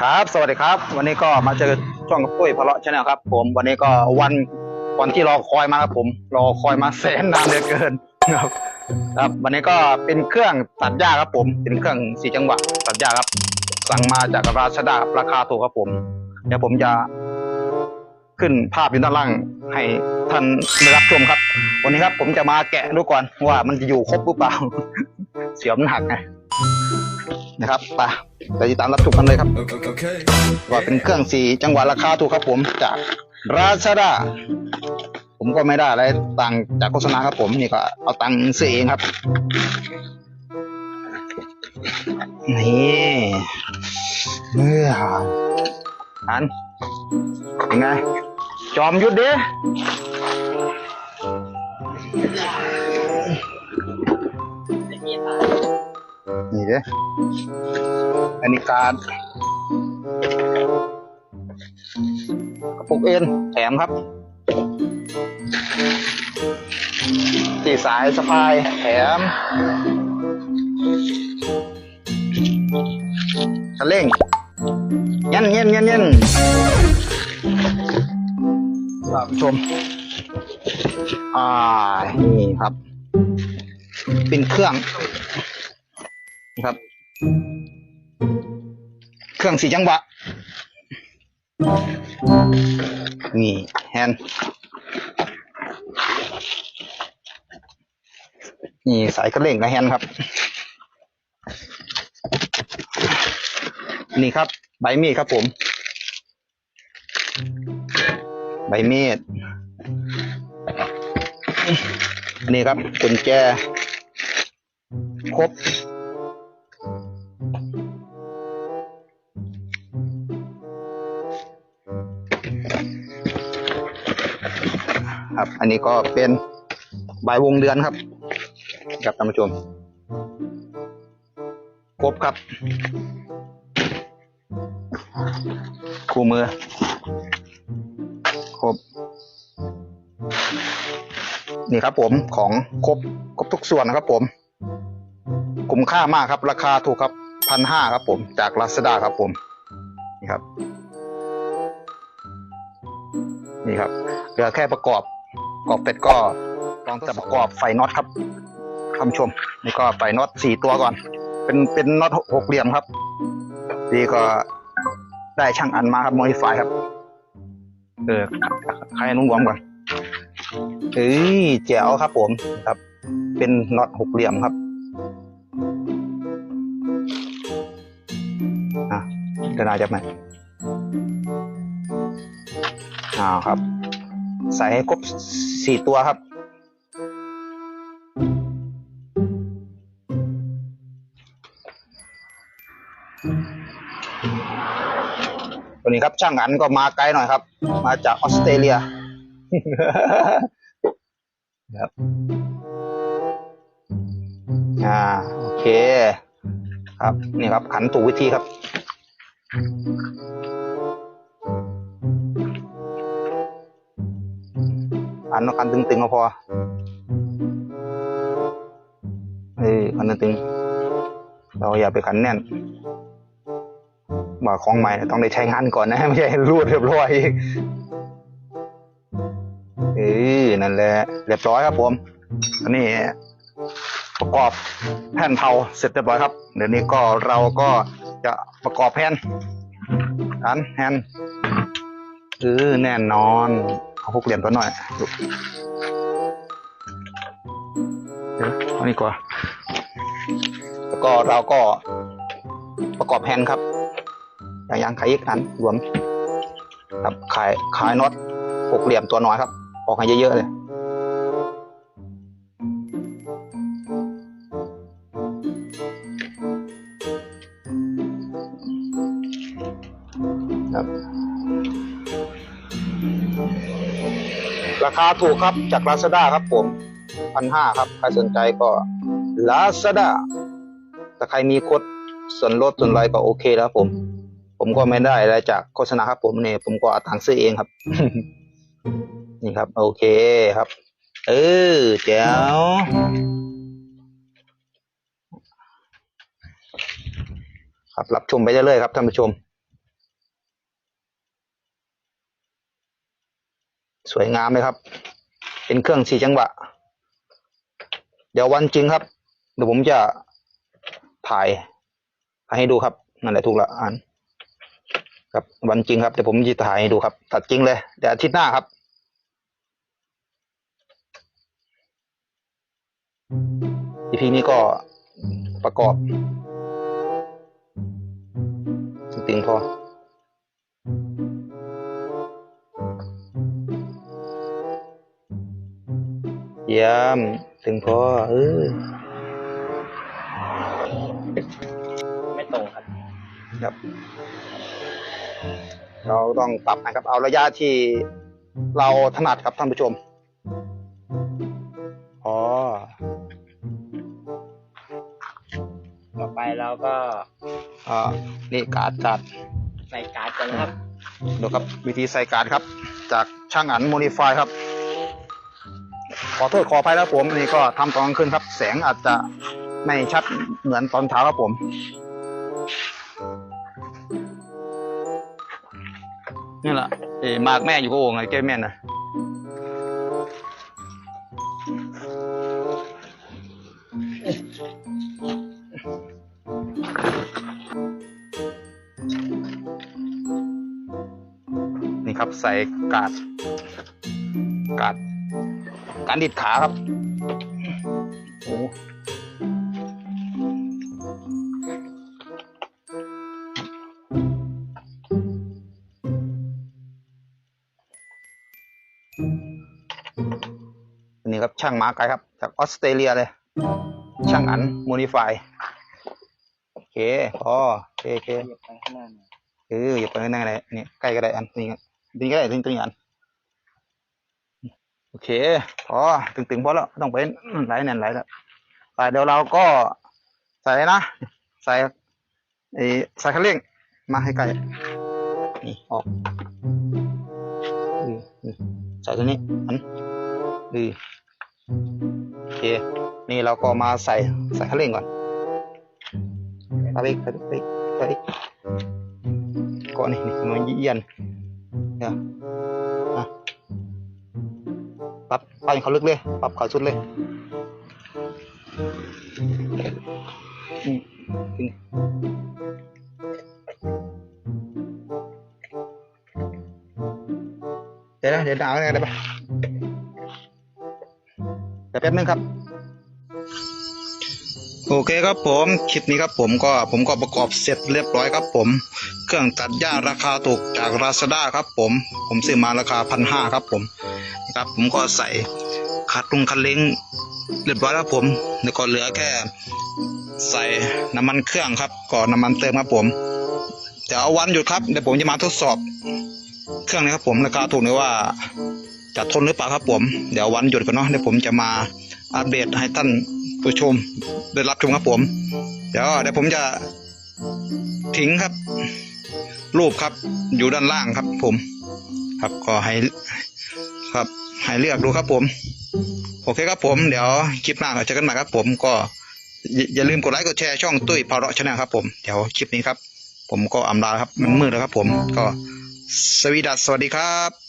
ครับ สวัสดีครับ วันนี้ก็มาเจอช่องกับปุ้ยพะเลาะชาแนลครับ ผมวันนี้ก็วันวันที่รอคอยมาครับผม รอคอยมาแสนนานเหลือเกินครับ ครับ วันนี้ก็เป็นเครื่องตัดหญ้าครับผม เป็นเครื่องสี่จังหวะตัดหญ้าครับ สั่งมาจากราชดาราคาถูกครับผม เดี๋ยวผมจะขึ้นภาพอยู่ด้านล่างให้ท่านได้รับชมครับ วันนี้ครับผมจะมาแกะดูก่อนว่ามันจะอยู่ครบหรือเปล่า เสียมนหักไง นะครับไปไปติดตามรับชมกันเลยครับ Okay. ว่าเป็นเครื่องสี่จังหวะราคาถูกครับผมจากราชดาผมก็ไม่ได้อะไรตังค์จากโฆษณาครับผมนี่ก็เอาตังค์ซื้อเองครับนี่เมื่ออันยังไง จอมยุดเด้ นี่เด้อันนี้การกระปุกเอ็นแถมครับตีสายสะพายแถมคันเร่งเย็นเย็นเย็นเย็นครับผู้ชม อ่า นี่ครับ เป็นเครื่อง ครับ เครื่องสี่จังหวะ นี่แฮนนี่สายกระเล่งกับแฮนครับ นี่ครับ ใบมีดครับผม ใบมีดนี่ครับกุญแจครบ ครับ อันนี้ก็เป็นใบวงเดือนครับครับท่านผู้ชมครบครับคู่มือครบนี่ครับผมของครบครบทุกส่วนนะครับผมคุ้มค่ามากครับ ราคาถูกครับพันห้าครับผมจากลาซาด้าครับผมนี่ครับนี่ครับเหลือแค่ประกอบ ประกอบเป็ดก็ลองจะประกอบไฟน็อตครับท่านชมนี่ก็ไฟน็อตสี่ตัวก่อน เป็นเป็นน็อตหกเหลี่ยมครับนี่ก็ได้ช่างอันมาครับโมดิฟายครับเออใครนุ่งวอมก่อนเอ้ยแจ๋วครับผมครับ เป็นน็อตหกเหลี่ยมครับอะเดี๋ยวนาจะไหมอ้าวครับ ใส่ให้ครบสี่ตัวครับวันนี้ครับช่างอันก็มาไกลหน่อยครับ มาจากออสเตรเลียครับอ่าโอเค ครับนี่ครับขันถูกวิธีครับ อันเอาคันตึงๆก็พอเอ้ยคันตึงๆเราอย่าไปขันแน่นว่าของใหม่ต้องได้ใช้งานก่อนนะไม่ใช่รูดเรียบร้อยอีกเอ้ยนั่นแหละเรียบร้อยครับผมอันนี้ประกอบแผ่นเผาเสร็จเรียบร้อยครับ เดี๋ยวนี้ก็เราก็จะประกอบแผ่นอันแฮนเออแน่นอน เอาพกเหลี่ยมตัวหน่อยดูเดี๋ยวอานี่ก่อนแล้วก็เราก็ประกอบแฮนด์ครับอย่างยางไขอีกอันรวมครับขายขายน็อตหกเหลี่ยมตัวน้อยครับ ออกให้เยอะๆเลย ราคาถูกครับจาก Lazada ครับผมพันห้าครับ ใครสนใจก็ Lazada ถ้าใครมีโค้ดส่วนลดส่วนไรก็โอเคแล้วผม ผมก็ไม่ได้อะไรจากโฆษณาครับ ผมเนี่ยผมก็เอาตังค์ซื้อเองครับ นี่ครับ โอเคครับ เออแจ๋วครับรับชมไปเรื่อยๆครับท่านผู้ชม สวยงามเลยครับ เป็นเครื่องสี่จังหวะ เดี๋ยววันจริงครับ เดี๋ยวผมจะถ่ายให้ดูครับนั่นแหละถูกละอ่านครับวันจริงครับเดี๋ยวผมจะถ่ายให้ดูครับ ตัดจริงเลยเดี๋ยวอาทิตย์หน้าครับอีพีนี้ก็ประกอบตึงๆพอ ยี่ยมถึงพอเออไม่ตรงครับ ครับ เราต้องปรับนะครับ เอาระยะที่เราถนัดครับท่านผู้ชมอ๋อต่อไปเราก็อ่านี่การ์ดการ์ดใส่การ์ดกันนะครับดูครับ วิธีใส่การ์ดครับ จากช่างอันโมดิฟายครับ ขอโทษขออภัยแล้วผมนนี้ก็ทำตอนกลางคืนครับ แสงอาจจะไม่ชัดเหมือนตอนเช้าครับผมนี่แหละเออมากแม่อยู่ก็โอ่งไงแก้แม่นนะนี่ครับใส่กาดกาด การดิดขาครับโอ้อันนี้ครับช่างหมาไกลครับ จากออสเตรเลียเลย ช่างอันโมดิฟายโอเคพอโอเคโอเคเหยียบไปข้างหน้าหน่อยเอออย่าไปนั่งอะไรนี่ใกล้ก็ได้อันนี้กันนี่ก็ได้ตึงๆอัน โอเค พอตึงๆพอแล้วต้องไปไหลแน่นไหลแล้วไปเดี๋ยวเราก็ใส่นะ ใส่ไอ้ใส่คันเร่งมาให้ใกลนี่ออกใส่ตัวนี้อันอือโอเค นี่เราก็มาใส่ใส่คันเร่งก่อนไปอีกไปอีกไปอีกไปอีกเกาะนี่นี่มันเยียนเนี่ยอ่ ปรับปเขาลึกเลย ปรับเขาสุดเลยอืมจริงเดี๋ยวนะเดี๋ยวดาวอะไรได้ปะเดี๋ยวแป๊บนึงครับ โอเคครับผมคลิปนี้ครับผมก็ผมก็ประกอบเสร็จเรียบร้อยครับผม เครื่องตัดหญ้าราคาถูกจากราซาด้าครับผม ผมซื้อมาราคาพันห้าครับผมนะครับผมก็ใส่คัดลุงคันเล้งเรียบร้อยแล้วผมแล้วก็เหลือแค่ใส่น้ำมันเครื่องครับก่อนน้ำมันเติมครับผมเดี๋ยวเอาวันหยุดครับเดี๋ยวผมจะมาทดสอบ เครื่องนี้ครับผมราคาถูกหรือว่าจะทนหรือเปล่าครับผม เดี๋ยววันหยุดก่อนเนาะเดี๋ยวผมจะมา อัปเดตให้ท่านผู้ชมได้รับชมครับผม เดี๋ยวเดี๋ยวผมจะทิ้งครับ รูปครับ อยู่ด้านล่างครับ ผม ครับก็ให้ครับให้เลือกดูครับผม โอเคครับผม เดี๋ยวคลิปหน้าเราเจอกันใหม่ครับ ผมก็อย่าลืมกดไลค์กดแชร์ช่องตุ้ยพาราชแนลครับผม เดี๋ยวคลิปนี้ครับ ผมก็อำลาครับ มันมืดแล้วครับผมก็สวีดัสสวัสดีครับ